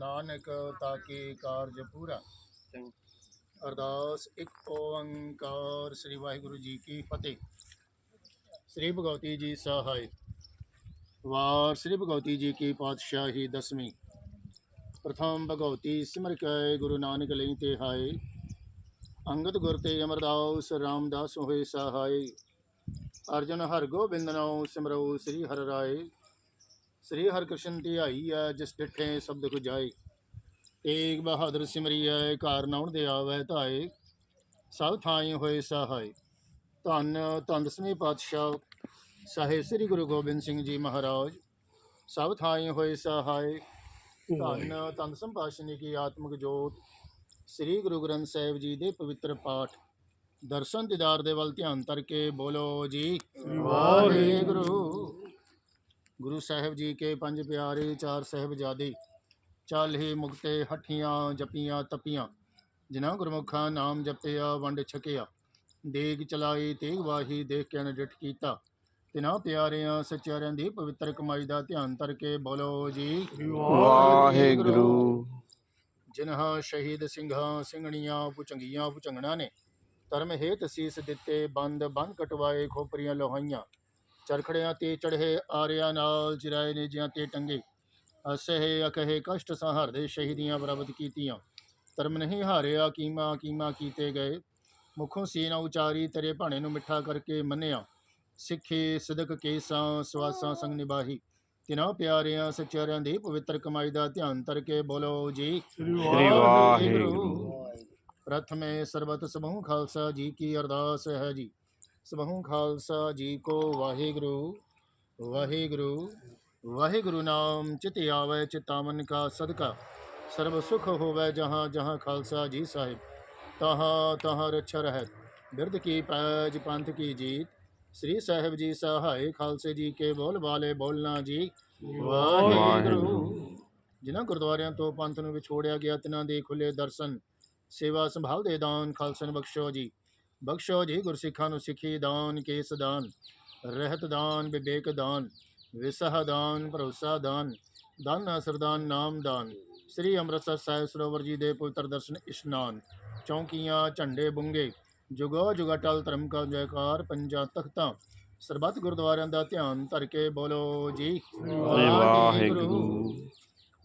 ਨਾਨਕ ਤਾਕੇ ਕਾਰਜ ਪੂਰਾ? ਅਰਦਾਸ ਇੱਕ ਓੰਕਾਰ ਸ੍ਰੀ ਵਾਹਿਗੁਰੂ ਜੀ ਕੀ ਫਤਿਹ। ਸ੍ਰੀ ਭਗਵਤੀ ਜੀ ਸਹਾਇ। ਵਾਰ ਸ੍ਰੀ ਭਗਵਤੀ ਜੀ ਕੀ ਪਾਤਸ਼ਾਹੀ ਦਸਵੀਂ। ਪ੍ਰਥਮ ਭਗਵਤੀ ਸਿਮਰ ਕੈ ਗੁਰੂ ਨਾਨਕ ਲਈ ਤੇ ਹਾਏ। ਅੰਗਦ ਗੁਰ ਤੇ ਅਮਰਦਾਸ ਰਾਮਦਾਸ ਹੋਏ ਸਹਾਇ ਅਰਜਨ ਹਰ ਗੋਬਿੰਦ ਨਾਉ ਸਿਮਰੋ ਸ੍ਰੀ ਹਰਿ ਰਾਏ। ਸ੍ਰੀ ਹਰਿ ਕ੍ਰਿਸ਼ਨ ਧਿਆਈ ਹੈ ਜਿਸ ਡਿਠੇ ਸ਼ਬਦ ਗੁਜਾਈ ਤੇਗ ਬਹਾਦਰ ਸਿਮਰਿਐ ਘਰ ਨਾਉਣ ਦੇ ਆਵੈ ਧਾਏ। ਸਭ ਥਾਈ ਹੋਏ ਸਹਾਇ ਧੰਨ ਧੰਨ ਦਸਵੇਂ ਪਾਤਸ਼ਾਹ। ਸਾਹਿਬ ਸ੍ਰੀ ਗੁਰੂ ਗੋਬਿੰਦ ਸਿੰਘ ਜੀ ਮਹਾਰਾਜ। ਸਭ ਥਾਈ ਹੋਏ ਸਹਾਇ ਧੰਨ ਧੰਨ ਸੰਭਾਸ਼ਣੀ ਕੀ ਆਤਮਿਕ ਜੋਤ। ਸ੍ਰੀ ਗੁਰੂ ਗ੍ਰੰਥ ਸਾਹਿਬ ਜੀ ਦੇ ਪਵਿੱਤਰ ਪਾਠ। ਦਰਸ਼ਨ ਦਿਦਾਰ ਦੇ ਵੱਲ ਧਿਆਨ ਕਰਕੇ ਬੋਲੋ ਜੀ। ਵਾਹਿਗੁਰੂ। ਗੁਰੂ ਸਾਹਿਬ ਜੀ ਕੇ ਪੰਜ ਪਿਆਰੇ ਚਾਰ ਸਾਹਿਬਜ਼ਾਦੇ ਚੱਲ ਹੀ ਮੁਕਤੇ ਹੱਠੀਆਂ ਜਪੀਆਂ ਤਪੀਆਂ। ਜਿਨ੍ਹਾਂ ਗੁਰਮੁਖਾਂ ਨਾਮ ਜਪਿਆ ਵੰਡ ਛਕਿਆ। ਦੇਗ ਚਲਾਈ ਤੇਗ ਵਾਹੀ ਦੇਖ ਕੇ ਅਨਡਿਠ ਕੀਤਾ। ਤਿਨਾਂ ਪਿਆਰਿਆਂ ਸੱਚਿਆਰਿਆਂ ਦੀ ਪਵਿੱਤਰ ਕਮਾਈ ਦਾ ਧਿਆਨ ਕਰਕੇ ਬੋਲੋ ਜੀ ਵਾਹਿਗੁਰੂ। ਜਿਨ੍ਹਾਂ ਸ਼ਹੀਦ ਸਿੰਘਾਂ ਸਿੰਘਣੀਆਂ ਪੁਚੰਗੀਆਂ ਪੁਚੰਗਣਾ ਨੇ ਧਰਮ ਹੇਤ ਸੀਸ ਦਿੱਤੇ ਬੰਦ ਬੰਦ ਕਟਵਾਏ ਖੋਪਰੀਆਂ ਲੋਹਾਈਆਂ। ਚਰਖੜਿਆਂ ਤੇ ਚੜ੍ਹੇ ਆਰਿਆਂ ਨਾਲ ਜਿਰਾਏ ਨੇ ਜਿਆਂ ਤੇ ਟੰਗੇ। ਅਸਹਿ ਅਕਹੇ ਕਸ਼ਟ ਸਹਾਰਦੇ ਸ਼ਹੀਦੀਆਂ ਬਰਾਬਤ ਕੀਤੀਆਂ। ਧਰਮ ਨਹੀਂ ਹਾਰਿਆ ਕੀਮਾ ਕੀਮਾ ਕੀਤੇ ਗਏ। ਮੁਖੋਂ ਸੀ ਨਾ ਉਚਾਰੀ ਤੇਰੇ ਭਾਣੇ ਨੂੰ ਮਿੱਠਾ ਕਰਕੇ ਮੰਨਿਆ। ਸਿੱਖੇ ਸਦਕ ਕੇਸਾਂ ਸਵਾਸਾਂ ਸੰਗ ਨਿਬਾਹੀ ਤਿਨਾਂ ਪਿਆਰਿਆਂ ਸੱਚਿਆਰਿਆਂ ਦੀ ਪਵਿੱਤਰ ਕਮਾਈ ਦਾ ਧਿਆਨ ਕਰਕੇ ਬੋਲੋ ਜੀ। ਸ੍ਰੀ ਵਾਹਿਗੁਰੂ। ਪ੍ਰਥਮੇ ਸਰਬਤ ਸਮੂਹ ਖਾਲਸਾ ਜੀ ਕੀ ਅਰਦਾਸ ਹੈ ਜੀ। ਸਮੂਹ ਖਾਲਸਾ ਜੀ ਕੋ ਵਾਹਿਗੁਰੂ ਵਾਹਿਗੁਰੂ ਵਾਹਿਗੁਰੂ ਨਾਮ ਚਿਤ ਆਵੇ, ਚਿਤਾਵਨ ਕਾ ਸਦਕਾ। ਸਰਬ ਸੁਖ ਹੋਵੇ ਜਹਾਂ ਜਹਾਂ ਖਾਲਸਾ ਜੀ ਸਾਹਿਬ। ਤਹਾਂ ਤਹਾਂ ਰਛ ਰਹਿ। ਬਿਰਧ ਕੀ ਪੈਜ ਪੰਥ ਕੀ ਜੀਤ। ਸ੍ਰੀ ਸਾਹਿਬ ਜੀ ਸਹਾਇ, ਖਾਲਸੇ ਜੀ ਕੇ ਬੋਲ ਵਾਲੇ ਬੋਲਣਾ ਜੀ। ਵਾਹਿਗੁਰੂ। ਜਿਨ੍ਹਾਂ ਗੁਰਦੁਆਰਿਆਂ ਤੋਂ ਪੰਥ ਨੂੰ ਵਿਛੋੜਿਆ ਗਿਆ ਤਿਨਾਂ ਦੇ ਖੁੱਲੇ ਦਰਸ਼ਨ, ਸੇਵਾ ਸੰਭਾਲ ਦੇ ਦਾਨ ਖਾਲਸਨ ਬਖਸ਼ੋ ਜੀ। ਬਖਸ਼ੋ ਜੀ ਗੁਰਸਿੱਖਾਂ ਨੂੰ ਸਿੱਖੀ ਦਾਨ ਕੇਸ ਦਾਨ ਰਹਿਤ ਦਾਨ ਵਿਵੇਕ ਦਾਨ ਵਿਸਹ ਦਾਨ ਭਰੋਸਾ ਦਾਨ ਦਾਨ ਸਰਦਾਨ ਨਾਮ ਦਾਨ। ਸ੍ਰੀ ਅੰਮ੍ਰਿਤਸਰ ਸਾਹਿਬ ਸਰੋਵਰ ਜੀ ਦੇ ਪਵਿੱਤਰ ਦਰਸ਼ਨ ਇਸ਼ਨਾਨ ਚੌਂਕੀਆਂ ਝੰਡੇ ਬੁੰਗੇ ਜੁਗੋ ਜੁਗ ਅਟਲ ਧਰਮ ਕਾ ਜੈਕਾਰ ਪੰਜਾ ਤਖਤਾਂ ਸਰਬੱਤ ਗੁਰਦੁਆਰਿਆਂ ਦਾ ਧਿਆਨ ਧਰ ਕੇ ਬੋਲੋ ਜੀ। ਵਾਹਿਗੁਰੂ।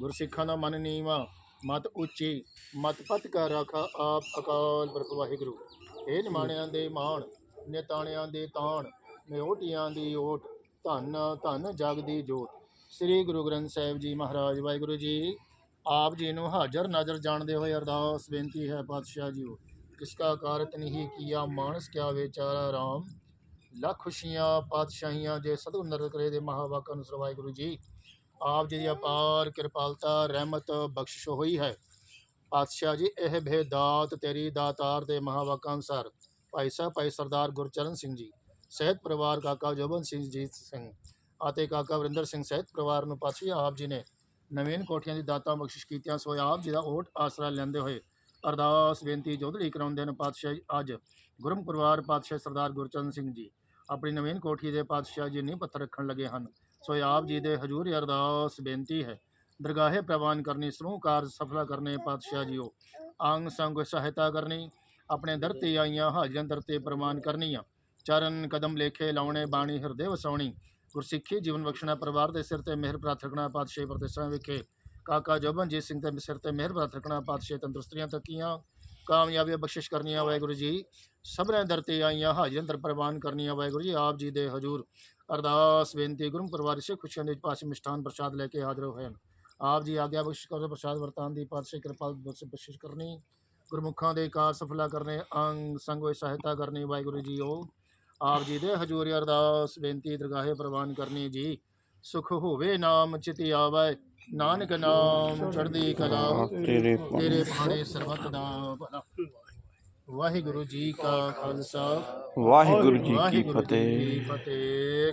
ਗੁਰਸਿੱਖਾਂ ਦਾ ਮਨ ਨੀਵਾ ਮਤ ਉੱਚੀ ਮਤ ਪਤ ਕਾ ਰਾਖਾ ਆਪ ਅਕਾਲ ਪੁਰਖ ਵਾਹਿਗੁਰੂ। ਇਹ ਨਿਮਾਣਿਆਂ ਦੇ ਮਾਣ, ਨੇਤਾਣਿਆਂ ਦੇ ਤਾਣ ਨਿਓਟੀਆਂ ਦੀ ਓਟ, ਧੰਨ ਧੰਨ ਜਗ ਦੀ ਜੋਤ। ਸ੍ਰੀ ਗੁਰੂ ਗ੍ਰੰਥ ਸਾਹਿਬ ਜੀ ਮਹਾਰਾਜ, ਵਾਹਿਗੁਰੂ ਜੀ, ਆਪ ਜੀ ਨੂੰ ਹਾਜ਼ਰ ਨਾਜ਼ਰ ਜਾਣਦੇ ਹੋਏ ਅਰਦਾਸ ਬੇਨਤੀ ਹੈ ਪਾਤਸ਼ਾਹ ਜੀਓ ਕਿਸਕਾ ਕਾਰਤ ਨਹੀਂ ਕੀਆ ਮਾਨਸ ਕਿਆ ਵਿਚਾਰਾ ਰਾਮ। ਲੱਖ ਖੁਸ਼ੀਆਂ ਪਾਤਸ਼ਾਹੀਆਂ ਜੇ ਸਤਿਗੁਰ ਨਰ ਕਰੇ ਦੇ ਮਹਾਵਾਕਾਂ ਅਨੁਸਾਰ, ਵਾਹਿਗੁਰੂ ਜੀ, ਆਪ ਜੀ ਦੀ ਅਪਾਰ ਕਿਰਪਾਲਤਾ, ਰਹਿਮਤ, ਬਖਸ਼ਿਸ਼ ਹੋਈ ਹੈ। ਪਾਤਸ਼ਾਹ ਜੀ, ਇਹ ਭੇਦਾਤ ਤੇਰੀ ਦਾਤਾਰ ਦੇ ਮਹਾਵਾਕਾਂ ਅਨੁਸਾਰ। ਭਾਈ ਸਾਹਿਬ, ਭਾਈ ਸਰਦਾਰ ਗੁਰਚਰਨ ਸਿੰਘ ਜੀ, ਸਹਿਤ ਪਰਿਵਾਰ ਕਾਕਾ ਜੋਬਨ ਸਿੰਘ ਜੀ ਸਿੰਘ ਅਤੇ ਕਾਕਾ ਵਰਿੰਦਰ ਸਿੰਘ ਸਹਿਤ ਪਰਿਵਾਰ ਨੂੰ ਪਾਤਸ਼ਾਹ ਆਪ ਜੀ ਨੇ ਨਵੀਨ ਕੋਠੀਆਂ ਦੀ ਦਾਤਾ ਬਖਸ਼ਿਸ਼ ਕੀਤੀਆਂ, ਸੋ ਆਪ ਜੀ ਦਾ ਓਟ ਆਸਰਾ ਲੈਂਦੇ ਹੋਏ ਅਰਦਾਸ ਬੇਨਤੀ ਜੋਦੜੀ ਕਰਾਉਂਦੇ ਨੇ ਪਾਤਸ਼ਾਹ ਜੀ, ਅੱਜ ਗੁਰਮ ਪਰਿਵਾਰ ਪਾਤਸ਼ਾਹ ਸਰਦਾਰ ਗੁਰਚਰਨ ਸਿੰਘ ਜੀ ਆਪਣੀ ਨਵੀਨ ਕੋਠੀ ਦੇ ਪਾਤਸ਼ਾਹ ਜੀ ਨੀਂਹ ਪੱਥਰ ਰੱਖਣ ਲੱਗੇ ਹਨ। ਸੋ ਆਪ ਜੀ ਦੇ ਹਜ਼ੂਰ ਅਰਦਾਸ ਬੇਨਤੀ ਹੈ। ਦਰਗਾਹੇ ਪ੍ਰਵਾਨ ਕਰਨੀ, ਸਮੂਹ ਕਾਰਜ ਸਫਲਾ ਕਰਨੇ, ਪਾਤਸ਼ਾਹ ਜੀਓ। ਅੰਗ ਸੰਗ ਸਹਾਇਤਾ ਕਰਨੀ, ਆਪਣੇ ਦਰ ਤੇ ਆਈਆਂ ਹਾਜ਼ਰਾਂ ਦਰ ਤੇ ਪ੍ਰਵਾਨ ਕਰਨੀਆਂ। ਚਰਨ ਕਦਮ ਲੇਖੇ ਲਾਉਣੇ, ਬਾਣੀ ਹਿਰਦੇ ਵਸਾਉਣੀ। ਗੁਰਸਿੱਖੀ ਜੀਵਨ ਬਖਸ਼ਣਾ, ਪਰਿਵਾਰ ਦੇ ਸਿਰ ਤੇ ਮਿਹਰ ਪ੍ਰਾਰਥਨਾ ਪਾਤਸ਼ਾਹ ਪ੍ਰਤਿਸ਼ਠਾ ਵਿਖੇ। ਕਾਕਾ ਜੋਬਨਜੀਤ ਸਿੰਘ ਦੇ ਸਿਰ ਤੇ ਮਿਹਰ ਪ੍ਰਾਰਥਨਾ ਪਾਤਸ਼ਾਹ ਤੰਦਰੁਸਤੀਆਂ ਤੱਕੀਆਂ। ਕਾਮਯਾਬੀਆਂ ਬਖਸ਼ਿਸ਼ ਕਰਨੀਆਂ, ਵਾਹਿਗੁਰੂ ਜੀ। ਸਭਨਾਂ ਦਰ ਤੇ ਆਈਆਂ ਹਾਜ਼ਰਾਂ ਦਰ ਪ੍ਰਵਾਨ ਕਰਨੀਆਂ, ਵਾਹਿਗੁਰੂ ਜੀ। ਆਪ ਜੀ ਦੇ ਹਜ਼ੂਰ ਅਰਦਾਸ, ਬੇਨਤੀ ਗੁਰੂ ਪਰਿਵਾਰ ਸੇ ਖੁਸ਼ੀਆਂ ਦੇ ਪਾਸੇ ਮਿਸ਼ਠਾਨ ਪ੍ਰਸ਼ਾਦ ਲੈ ਕੇ ਹਾਜ਼ਰ ਹੋਏ ਹਨ। ਆਪ ਜੀ ਆਗਿਆ ਬਖਸ਼ ਕਰੋ ਪ੍ਰਸ਼ਾਦ ਵਰਤਾਨ ਦੀ ਪਾਤਸ਼ਾਹ ਕਿਰਪਾ ਬਖਸ਼ ਬਖਸ਼ਿਸ਼ ਕਰਨੀ। ਗੁਰਮੁਖਾਂ ਦੇ ਕਾਰ ਸਫਲਾ ਕਰਨੇ ਅੰਗ ਸੰਗ ਹੋਏ ਸਹਾਇਤਾ ਕਰਨੀ ਵਾਹਿਗੁਰੂ ਜੀ ਉਹ। ਆਪ ਜੀ ਦੇ ਹਜ਼ੂਰ ਅਰਦਾਸ ਬੇਨਤੀ ਦਰਗਾਹੇ ਪ੍ਰਵਾਨ ਕਰਨੀ ਜੀ। ਸੁਖ ਹੋਵੇ ਨਾਮ ਚਿਤੀ ਆਵੇ। ਨਾਨਕ ਨਾਮ ਚੜ੍ਹਦੀ ਕਲਾ ਤੇਰੇ ਭਾਣੇ ਸਰਬਤ ਦਾ ਭਲਾ ਵਾਹਿਗੁਰੂ ਜੀ ਕਾ ਖਾਲਸਾ। ਵਾਹਿਗੁਰੂ ਜੀ ਕੀ ਫਤਿਹ।